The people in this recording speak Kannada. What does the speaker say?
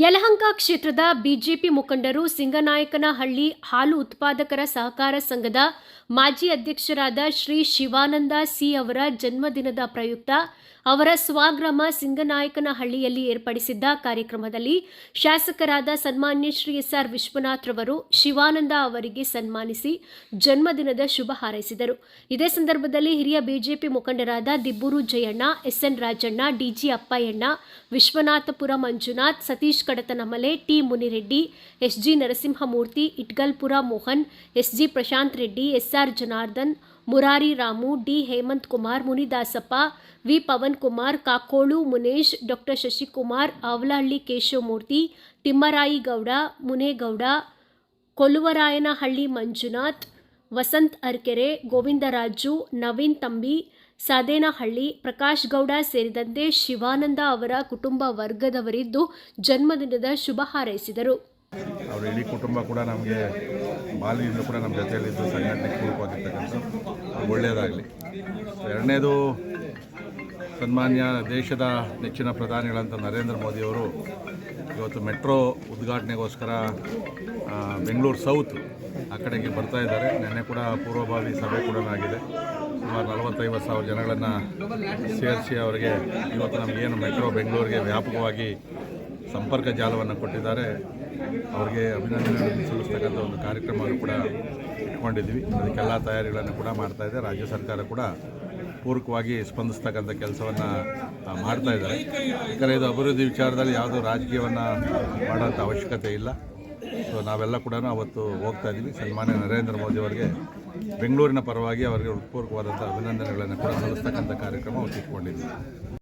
ಯಲಹಂಕ ಕ್ಷೇತ್ರದ ಬಿಜೆಪಿ ಮುಖಂಡರು ಸಿಂಗನಾಯಕನಹಳ್ಳಿ ಹಾಲು ಉತ್ಪಾದಕರ ಸಹಕಾರ ಸಂಘದ ಮಾಜಿ ಅಧ್ಯಕ್ಷರಾದ ಶ್ರೀ ಶಿವಾನಂದ ಸಿ ಅವರ ಜನ್ಮದಿನದ ಪ್ರಯುಕ್ತ ಅವರ ಸ್ವಗ್ರಾಮ ಸಿಂಗನಾಯಕನಹಳ್ಳಿಯಲ್ಲಿ ಏರ್ಪಡಿಸಿದ್ದ ಕಾರ್ಯಕ್ರಮದಲ್ಲಿ ಶಾಸಕರಾದ ಸನ್ಮಾನ್ಯ ಶ್ರೀ ಎಸ್ ಆರ್ ವಿಶ್ವನಾಥ್ ರವರು ಶಿವಾನಂದ ಅವರಿಗೆ ಸನ್ಮಾನಿಸಿ ಜನ್ಮದಿನದ ಶುಭ ಹಾರೈಸಿದರು. ಇದೇ ಸಂದರ್ಭದಲ್ಲಿ ಹಿರಿಯ ಬಿಜೆಪಿ ಮುಖಂಡರಾದ Dibbur Jayanna, SN Rajanna, DG Appayyanna, Vishwanathapura Manjunath, Satish Kadatanamale, T Munireddy, SG Narasimhamurthy, Itgalpura Mohan, SG Prashanth Reddy SR Janardhan, Murari Ramu, D Hemanth Kumar, Munidasappa, V Pavan Kumar, Kakolu, Munesh, doctor Shashikumar Avalahalli Keshavamurthy, Thimmarayi Gowda, Munegowda, Koluvarayanahalli Manjunath, Vasanth Arkere, Govindaraju, Naveen Thambi, Sadenahalli, Prakash Gowda ಸೇರಿದಂತೆ ಶಿವಾನಂದ ಅವರ ಕುಟುಂಬ ವರ್ಗದವರಿದ್ದು ಜನ್ಮದಿನದ ಶುಭ ಹಾರೈಸಿದರು. ಅವ್ರ ಇಡೀ ಕುಟುಂಬ ಕೂಡ ನಮಗೆ ಬಾಲ್ಯದಿಂದ ಕೂಡ ನಮ್ಮ ಜೊತೆಯಲ್ಲಿದ್ದು ಸಂಘಟನೆ ಪೂರ್ವಕವಾಗಿರ್ತಕ್ಕಂಥ ಒಳ್ಳೆಯದಾಗಲಿ. ಎರಡನೇದು ಸನ್ಮಾನ್ಯ ದೇಶದ ನೆಚ್ಚಿನ ಪ್ರಧಾನಿಗಳಂತ ನರೇಂದ್ರ ಮೋದಿಯವರು ಇವತ್ತು ಮೆಟ್ರೋ ಉದ್ಘಾಟನೆಗೋಸ್ಕರ ಬೆಂಗಳೂರು ಸೌತ್ ಆ ಕಡೆಗೆ ಬರ್ತಾ ಇದ್ದಾರೆ. ನಿನ್ನೆ ಕೂಡ ಪೂರ್ವಭಾವಿ ಸಭೆ ಕೂಡ ಆಗಿದೆ. ಸುಮಾರು ನಲವತ್ತೈವತ್ತು ಸಾವಿರ ಜನಗಳನ್ನು ಸೇರಿಸಿ ಅವರಿಗೆ ಇವತ್ತು ನಮಗೇನು ಮೆಟ್ರೋ ಬೆಂಗಳೂರಿಗೆ ವ್ಯಾಪಕವಾಗಿ ಸಂಪರ್ಕ ಜಾಲವನ್ನು ಕೊಟ್ಟಿದ್ದಾರೆ. ಅವರಿಗೆ ಅಭಿನಂದನೆಗಳನ್ನು ಸಲ್ಲಿಸ್ತಕ್ಕಂಥ ಒಂದು ಕಾರ್ಯಕ್ರಮವನ್ನು ಕೂಡ ಇಟ್ಕೊಂಡಿದ್ದೀವಿ. ಅದಕ್ಕೆಲ್ಲ ತಯಾರಿಗಳನ್ನು ಕೂಡ ಮಾಡ್ತಾ ಇದೆ. ರಾಜ್ಯ ಸರ್ಕಾರ ಕೂಡ ಪೂರಕವಾಗಿ ಸ್ಪಂದಿಸ್ತಕ್ಕಂಥ ಕೆಲಸವನ್ನು ಮಾಡ್ತಾ ಇದ್ದಾರೆ. ಯಾಕಂದರೆ ಇದು ಅಭಿವೃದ್ಧಿ ವಿಚಾರದಲ್ಲಿ ಯಾವುದೋ ರಾಜಕೀಯವನ್ನು ಮಾಡೋಂಥ ಅವಶ್ಯಕತೆ ಇಲ್ಲ. ಸೊ ನಾವೆಲ್ಲ ಕೂಡ ಅವತ್ತು ಹೋಗ್ತಾ ಇದ್ದೀವಿ. ಸನ್ಮಾನ್ಯ ನರೇಂದ್ರ ಮೋದಿ ಅವರಿಗೆ ಬೆಂಗಳೂರಿನ ಪರವಾಗಿ ಅವರಿಗೆ ಹೃತ್ಪೂರ್ವಕವಾದಂಥ ಅಭಿನಂದನೆಗಳನ್ನು ಕೂಡ ಸಲ್ಲಿಸ್ತಕ್ಕಂಥ ಕಾರ್ಯಕ್ರಮ ಅವತ್ತು ಇಟ್ಕೊಂಡಿದ್ದೀವಿ.